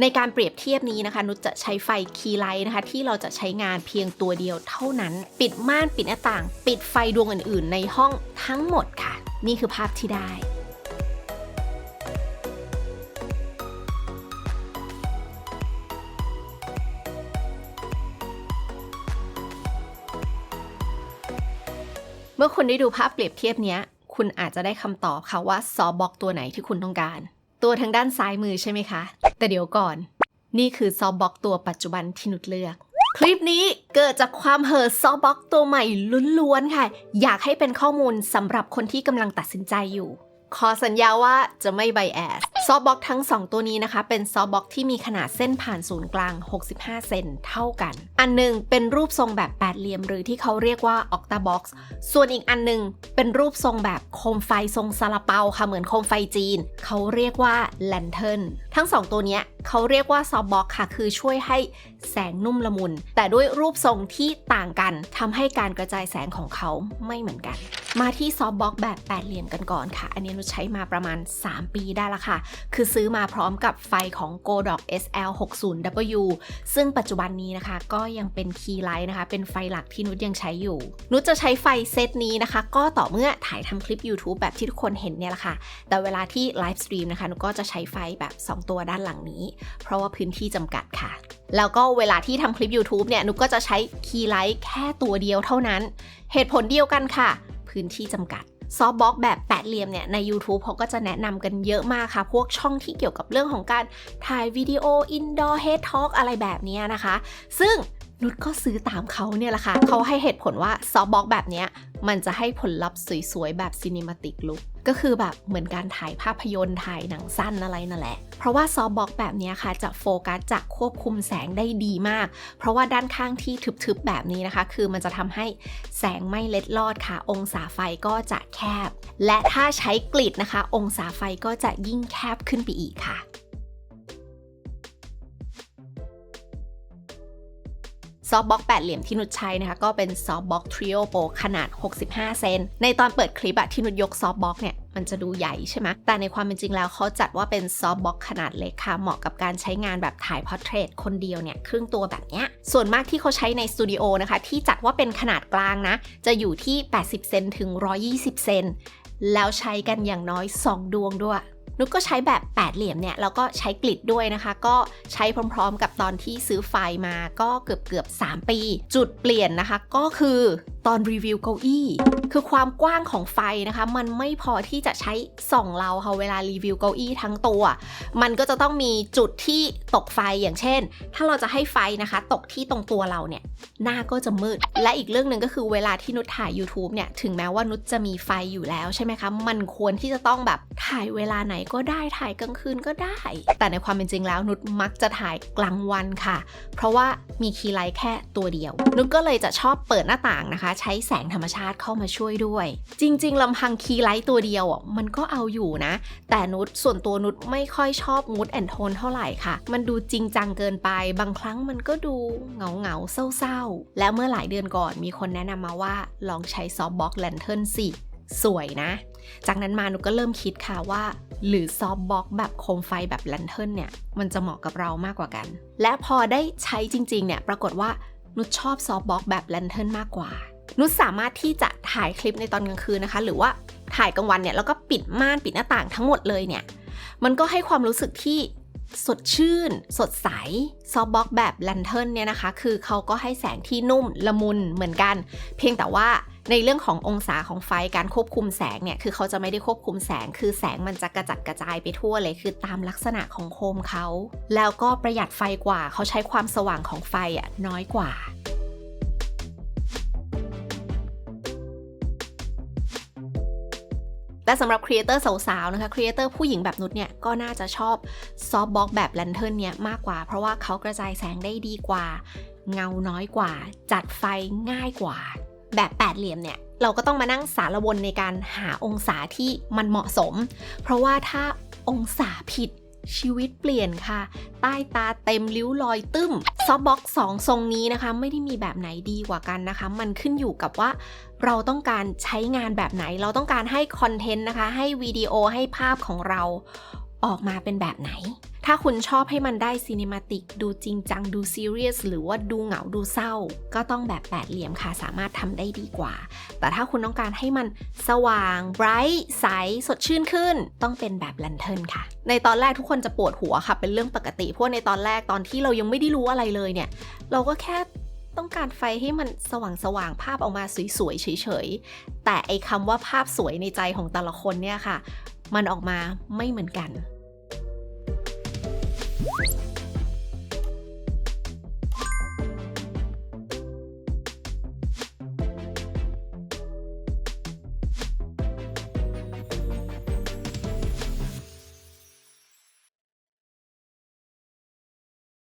ในการเปรียบเทียบนี้นะคะ นุชจะใช้ไฟคีไลท์นะคะ ที่เราจะใช้งานเพียงตัวเดียวเท่านั้น ปิดม่านปิดหน้าต่าง ปิดไฟดวงอื่นๆ ในห้องทั้งหมดค่ะ นี่คือภาพที่ได้เมื่อคุณได้ดูภาพเปรียบเทียบนี้ คุณอาจจะได้คำตอบค่ะว่าซอบ็อกตัวไหนที่คุณต้องการ ตัวทางด้านซ้ายมือใช่ไหมคะ แต่เดี๋ยวก่อน นี่คือซอฟบ็อกตัวปัจจุบันที่นุชเลือก คลิปนี้เกิดจากความเห่อซอฟบ็อกตัวใหม่ล้วนๆค่ะ อยากให้เป็นข้อมูลสำหรับคนที่กำลังตัดสินใจอยู่ ขอสัญญาว่าจะไม่ไบแอส ซอฟต์บ็อกทั้ง 2 ตัวนี้นะคะ เป็นซอฟต์บ็อกที่มีขนาดเส้นผ่านศูนย์กลาง 65 เซนเท่ากัน อันหนึงเป็นรูปทรงแบบแปดเหลี่ยม หรือที่เขาเรียกว่าออกตาบ็อกซ์ส่วนอีกอันหนึงเป็นรูปทรงแบบโคมไฟทรงซาลาเปาค่ะเหมือนโคมไฟจีน เขาเรียกว่าแลนเทิร์นทั้ง 2 ตัวเนี้ยเขาเรียกว่าซอฟต์บ็อกค่ะ คือช่วยให้แสงนุ่มละมุน แต่ด้วยรูปทรงที่ต่างกันทำให้การกระจายแสงของเขาไม่เหมือนกัน มาที่ซอฟต์บ็อกแบบแปดเหลี่ยมกันก่อนค่ะ อันนี้นุชใช้มาประมาณ 3 ปีได้ละค่ะคือซื้อมาพร้อมกับไฟของ Godox SL60W ซึ่งปัจจุบันนี้นะคะ ก็ยังเป็นคีย์ไลท์นะคะ เป็นไฟหลักที่นุชยังใช้อยู่ นุชจะใช้ไฟเซตนี้นะคะ ก็ต่อเมื่อถ่ายทำคลิป YouTube แบบที่ทุกคนเห็นเนี่ยแหละค่ะ แต่เวลาที่ไลฟ์สตรีมนะคะนุชก็จะใช้ไฟแบบ 2 ตัวด้านหลังนี้ เพราะว่าพื้นที่จำกัดค่ะ แล้วก็เวลาที่ทำคลิป YouTube เนี่ยนุชก็จะใช้คีย์ไลท์แค่ตัวเดียวเท่านั้น เหตุผลเดียวกันค่ะ พื้นที่จำกัด ซอฟต์บ็อกแบบแปดเหลี่ยมเนี่ยใน YouTube เขาก็จะแนะนำกันเยอะมากค่ะ พวกช่องที่เกี่ยวกับเรื่องของการถ่ายวิดีโออินดอร์เฮดท็อกอะไรแบบนี้นะคะ ซึ่ง นุชก็ซื้อตามเขาเนี่ยแหละค่ะ เขาให้เหตุผลว่าซอฟบ็อกแบบเนี้ยมันจะให้ผลลัพธ์สวยๆ แบบ cinematic look ก็คือแบบเหมือนการถ่ายภาพยนตร์ถ่ายหนังสั้นอะไรนั่นแหละ เพราะว่าซอฟบ็อกแบบนี้ค่ะ จะโฟกัสจะควบคุมแสงได้ดีมาก เพราะว่าด้านข้างที่ทึบๆแบบนี้นะคะ คือมันจะทำให้แสงไม่เล็ดลอดค่ะ องศาไฟก็จะแคบ และถ้าใช้กลิดนะคะ องศาไฟก็จะยิ่งแคบขึ้นไปอีกค่ะ ซอฟต์บ็อกแปดเหลี่ยมที่นุชใช้นะคะก็เป็นซอฟต์บ็อกทริโอโปขนาด 65 เซน ในตอนเปิดคลิปอะที่นุชยกซอฟต์บ็อกเนี่ยมันจะดูใหญ่ใช่ไหมแต่ในความเป็นจริงแล้วเขาจัดว่าเป็นซอฟต์บ็อกขนาดเล็กค่ะ เหมาะกับการใช้งานแบบถ่ายพอร์เทรตคนเดียวเนี่ยครึ่งตัวแบบเนี้ย ส่วนมากที่เขาใช้ในสตูดิโอนะคะ ที่จัดว่าเป็นขนาดกลางนะ จะอยู่ที่ 80 เซนถึง 120 เซน แล้วใช้กันอย่างน้อย 2 ดวงด้วย นุกก็ใช้แบบแปดเหลี่ยมเนี่ยแล้วก็ใช้กลิดด้วยนะคะ ก็ใช้พร้อมๆ กับตอนที่ซื้อไฟมาก็เกือบเกือบ3ปี จุดเปลี่ยนนะคะ ก็คือ ตอนรีวิวเก้าอี้ คือความกว้างของไฟนะคะ มันไม่พอที่จะใช้ส่องเราค่ะเวลารีวิวเก้าอี้ทั้งตัว มันก็จะต้องมีจุดที่ตกไฟอย่างเช่น ถ้าเราจะให้ไฟนะคะ ตกที่ตรงตัวเราเนี่ย หน้าก็จะมืด และอีกเรื่องหนึ่งก็คือเวลาที่นุชถ่าย YouTube เนี่ย ถึงแม้ว่านุชจะมีไฟอยู่แล้วใช่ไหมคะ มันควรที่จะต้องแบบถ่ายเวลาไหนก็ได้ถ่ายกลางคืนก็ได้ แต่ในความเป็นจริงแล้วนุชมักจะถ่ายกลางวันค่ะ เพราะว่ามีคีย์ไลท์แค่ตัวเดียว นุชก็เลยจะชอบเปิดหน้าต่างนะคะใช้แสงธรรมชาติเข้ามาช่วยด้วย จริง ๆลำพังคีย์ไลท์ตัวเดียวอะมันก็เอาอยู่นะ แต่นุชส่วนตัวนุชไม่ค่อยชอบมูดแอนโทนเท่าไหร่ค่ะ มันดูจริงจังเกินไป บางครั้งมันก็ดูเหงาเหงาเศร้าๆ แล้วเมื่อหลายเดือนก่อนมีคนแนะนำมาว่าลองใช้ซอฟต์บล็อกแลนเทิร์นสิสวยนะ จากนั้นมานุก็เริ่มคิดค่ะว่า หรือซอฟต์บล็อกแบบโคมไฟแบบแลนเทิร์นเนี่ย มันจะเหมาะกับเรามากกว่ากัน และพอได้ใช้จริงๆเนี่ย ปรากฏว่านุชชอบซอฟต์บล็อกแบบแลนเทิร์นมากกว่า นุชสามารถที่จะถ่ายคลิปในตอนกลางคืนนะคะ หรือว่าถ่ายกลางวันเนี่ยแล้วก็ปิดม่านปิดหน้าต่างทั้งหมดเลยเนี่ย มันก็ให้ความรู้สึกที่สดชื่น สดใส ซอฟต์บล็อกแบบแลนเทิร์นเนี่ยนะคะ คือเขาก็ให้แสงที่นุ่มละมุนเหมือนกัน เพียงแต่ว่าในเรื่องขององศาของไฟการควบคุมแสงเนี่ยคือเขาจะไม่ได้ควบคุมแสง คือแสงมันจะกระจัดกระจายไปทั่วเลยคือตามลักษณะของโคมเขา แล้วก็ประหยัดไฟกว่าเขาใช้ความสว่างของไฟอะน้อยกว่า และสำหรับครีเอเตอร์สาวๆนะคะครีเอเตอร์ผู้หญิงแบบนุชเนี่ยก็น่าจะชอบซอฟต์บล็อกแบบแลนเทิร์นเนี่ยมากกว่า เพราะว่าเขากระจายแสงได้ดีกว่า เงาน้อยกว่า จัดไฟง่ายกว่า แบบแปดเหลี่ยมเนี่ยเราก็ต้องมานั่งสารวนในการหาองศาที่มันเหมาะสม เพราะว่าถ้าองศาผิด ชีวิตเปลี่ยนค่ะ ใต้ตาเต็มริ้วรอยตึ้มซอฟบ็อกสองทรงนี้นะคะ ไม่ได้มีแบบไหนดีกว่ากันนะคะ มันขึ้นอยู่กับว่าเราต้องการใช้งานแบบไหน เราต้องการให้คอนเทนต์นะคะ ให้วิดีโอให้ภาพของเรา ออกมาเป็นแบบไหน ถ้าคุณชอบให้มันได้ซีนิมาติกดูจริงจังดูซีเรียสหรือว่าดูเหงาดูเศร้า ก็ต้องแบบแปดเหลี่ยมค่ะสามารถทำได้ดีกว่า แต่ถ้าคุณต้องการให้มันสว่างไบรท์ใสสดชื่นขึ้น ต้องเป็นแบบแลนเทิร์นค่ะ ในตอนแรกทุกคนจะปวดหัวค่ะเป็นเรื่องปกติ เพราะในตอนแรกตอนที่เรายังไม่ได้รู้อะไรเลยเนี่ย เราก็แค่ต้องการไฟให้มันสว่างสว่างๆภาพออกมาสวยๆเฉยๆ แต่ไอคำว่าภาพสวยในใจของแต่ละคนเนี่ยค่ะ มันออกมาไม่เหมือนกัน